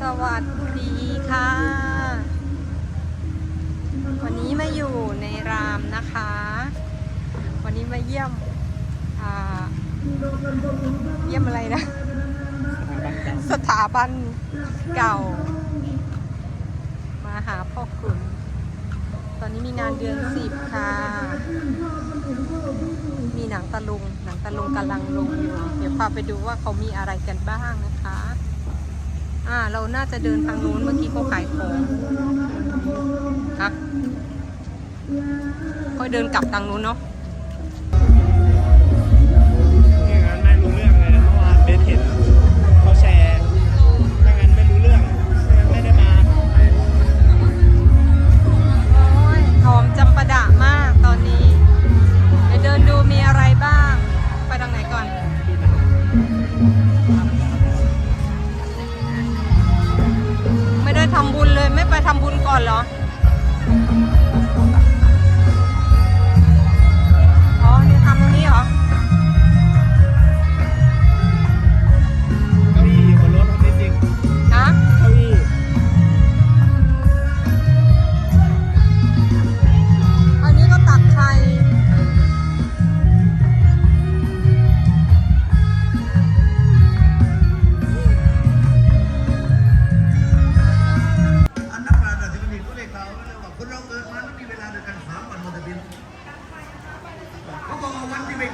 สวัสดีค่ะ วันนี้มาอยู่ในรามนะคะ วันนี้มาเยี่ยมอ่าเยี่ยมอะไรนะ สถาบันเก่า มาหาพ่อขุน ตอนนี้มีงานเดือนสิบค่ะ มีหนังตะลุง หนังตะลุงกำลังลงอยู่ เดี๋ยวพาไปดูว่าเขามีอะไรกันบ้างนะคะ อ่า เราน่าจะเดินทางนู้นเมื่อกี้เขาขายของฮะก็เดินกลับทางนู้นเนาะ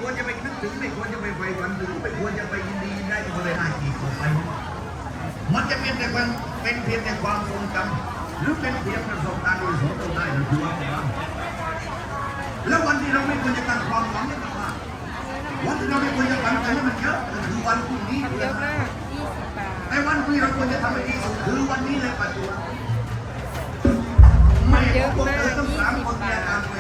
ควรจะไปนึกถึงไม่ควรจะไปไฟฝันถึงไม่ควรจะไปยินดียินได้ที่บริเวณหน้าที่เข้าไปมันจะเป็นแต่ความเป็นเพียงแต่ความทรงจำหรือเป็นเพียงประสบการณ์ที่สมบูรณ์ได้หรือคือว่าแล้ววันที่เราไม่ควรจะตั้งความหวังให้มากๆวันที่เราไม่ควรจะตั้งใจให้มันเยอะคือวันพรุ่งนี้ทำเยอะมาก20บาทในวันที่เราควรจะทำให้ดีสุดคือวันนี้เลยปัจจุบันมันเยอะมากต้องสามคนมีอาการ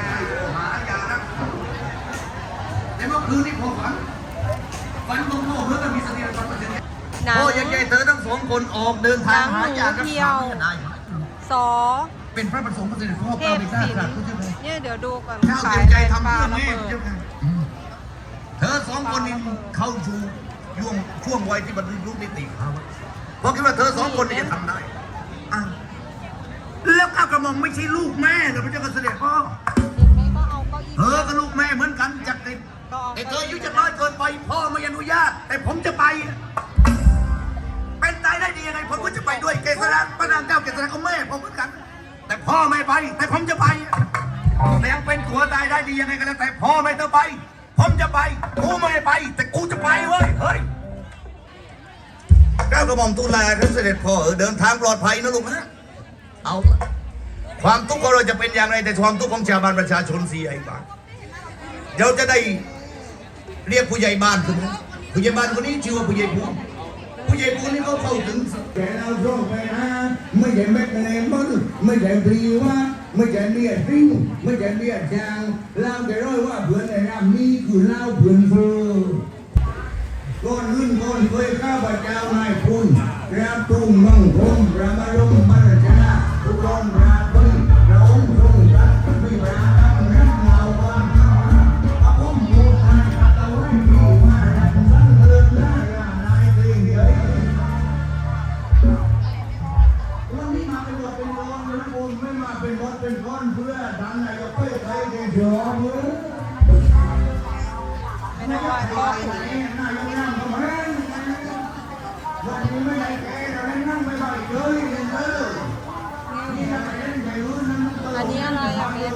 ในเมื่อคืนนี้พอฝันฝันของพ่อเพื่อมีสติสัมปชัญญะหนังพ่อยังใจเธอทั้งสองคนออกเดินทางหายารักษาไม่ได้สอเป็นพระประสงค์พระเสด็จพ่อเทเก้าพไปกล้าศิลกราบป์ผู้เจ้าค่ะเนี่ยเดี๋ยวดูก่อนเจ้าขาเต็ยมใจอะไรทำปลาเพื่อระแม่เบิดเจ้าค่ะเธอสองคนนี้เข้าสู่ช่วงช่วงวัยที่บรรลุนิติภาวะเพราะคิดว่าเธอสองคนนี้จะทำได้อ้าวแล้วก้าวกระหม่อมไม่ใช่ลูกแม่เหรอพระเจ้าค่ะเสด็จพ่อเห็นไหมก็เอาเก้าอี้เธอกับลูกแม่เหมือนกันจักริด ก็เอาแต่เธออายุจะน้อยเกินไปพ่อไม่อนุญาต แต่ผมจะไป เป็นตายได้ดียังไงผมก็จะไปด้วยเกษราพระนางเจ้าเกษราก็แม่ผมเหมือนกัน แต่พ่อไม่ไป แต่ผมจะไปแต่ยังเป็นผัวตายได้ดียังไงก็แล้วแต่พ่อไม่ต้องไป ผมจะไปกูไม่ไป แต่กูจะไปเว้ยเฮ้ยก้าวกระหม่อมตุลาครับเสด็จพ่อเออเดินทางปลอดภัยนะลูกนะเอาละความทุกข์ของเราจะเป็นอย่างไรแต่ความทุกข์ของชาวบ้านประชาชนเสียอีกบ้างเราจะได้ เรียกผู้ใหญ่บ้านขึ้นมาผู้ใหญ่บ้านคนนี้ชื่อว่าผู้ใหญ่พูผู้ใหญ่พูนนี่เขาเข้าถึงแกเราส่งไปนะไม่ใช่แม็กเลมอนไม่ใช่ปรีวะไม่ใช่เบียดริ้งไม่ใช่เบียดจางเล่าแต่ร้อยว่าเพื่อนในรำนี้คือเล่าเพื่อนเพื่อก้อนขึ้นก้อนเคยข้าพเจ้านายคุณรับตุ้งมังคมระมารุม ลยเออนี่อะไรเล่นไปรู้นั่นอันนี้อะไรอะเบน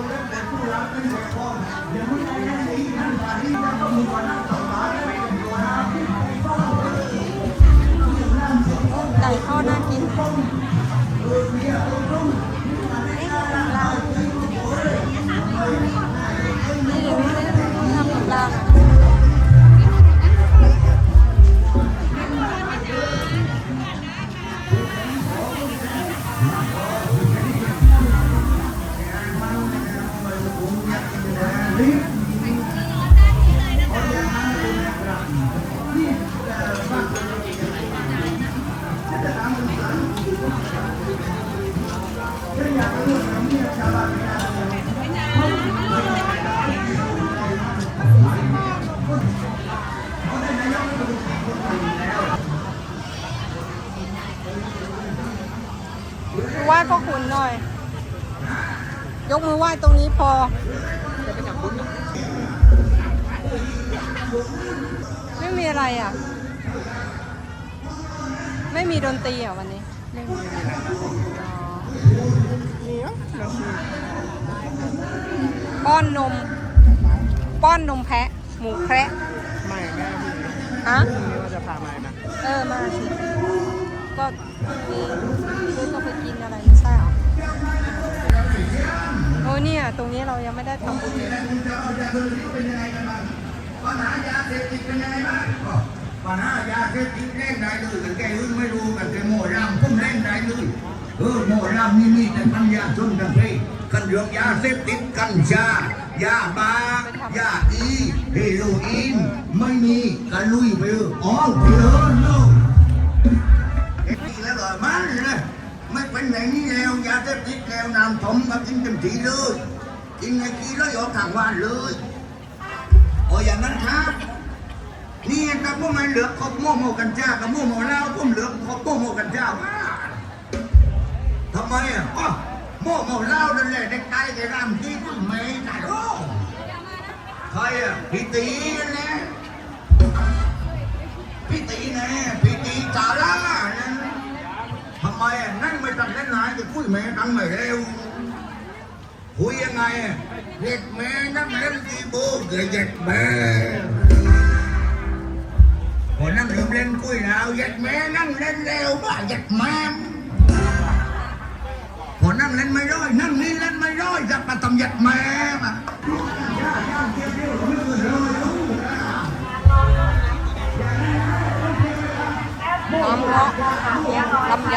ว้พ่อขุนหน่อย ยกมือไหว้ตรงนี้พอ ไม่มีอะไรอะ ไม่มีดนตรีเหรอะวันนี้ ไม่มีอ๋อมีอะเราคือป้อนนม ป้อนนมแพะ หมูแพะไม่แม่พี่ฮะพรุ่งนี้ว่าจะพามานะเออ มาสิ ก็มี ตรงนี้เรายังไม่ได้ทำบุญเลยปัญหายาเสพติดเป็นยังไงบ้างปัญหายาเสพติดเล่นได้เลยกันแกอื่นไม่รู้กันแกโมรามพุ่มเล่นได้เลยเออโมรามนี่มีแต่ปัญญาชนกันเลยกันเรื่องยาเสพติดกัญชายาบ้ายาอีเฮโรอีนไม่มีกันลุยไปเลยอ๋อไปเลย เป็นไหนนี่แล้วยาเสพติดแล้วน้ำผมก็กินเต็มที่เลยกินไงกินแล้วออกทางวันเลยโอ้อย่างนั้นครับนี่ถ้าพวกมันเหลือครบโมโมกันจ้ากับโมโมแล้วพวกเหลือครบโมโมกันจ้าว่าทำไมอะโมโมเล่านั่นแหละเด็กตายแกรำที่พึ่งไม่ได้หรอกใครอะพี่ตีนั่นแหละ จะคุยแม่ตังไม่เร็วคุยยังไงอะเด็กแม่นั่งเล่นกีโบเกิดเด็กแม่พอนั่งเริ่มเล่นคุยแล้วเด็กแม่นั่งเล่นเร็วบ้าเด็กแม่พอนั่งเล่นไม่ร้อยนั่งนี่เล่นไม่ร้อยจะมาทำเด็กแม่มาน้ำเพราะลำไย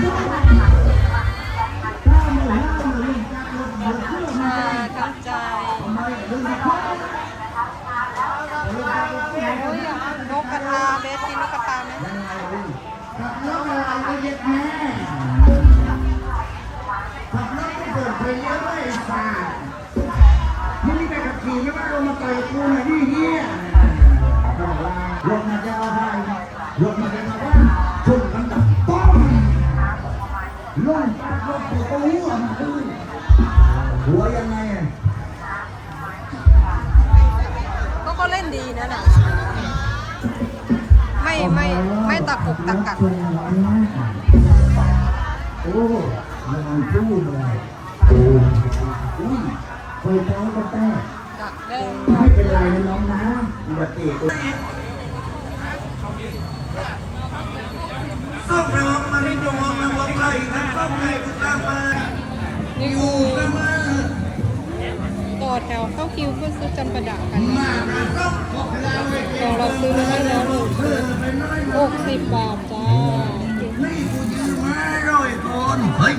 เปิดเพลงเยอะเลยฝ่านี่มีแต่ขับขี่ไม่ว่าลงมาต่อยกูหน่อยดิเฮียรถมาจะเอาไปรถมาจะมาว่าชนกันดับป้องลงจากรถตัวหัวหัวยังไงก็ก็เล่นดีนะน่ะไม่ไม่ไม่ตะกุกตะกักโอ้มันพูดเลย ยท้องก็แต้กักเล่นไม่เป็นไรนะน้องนะอุบัติเหตุก็พร้อมมาไม่ตรงมาว่าใครนะก็ใครก็ตามมานี่อคืยู่อกันมาต่อแถวเข้าคิวเพื่อซื้อจำปาดะกันมาประสบพบเราเองเราเราซื้อมาให้แล้วหนึ่งชุดเป็นน้อยหกสิบบาทจ้านี่กูยืมมาร้อยคนเฮ้ย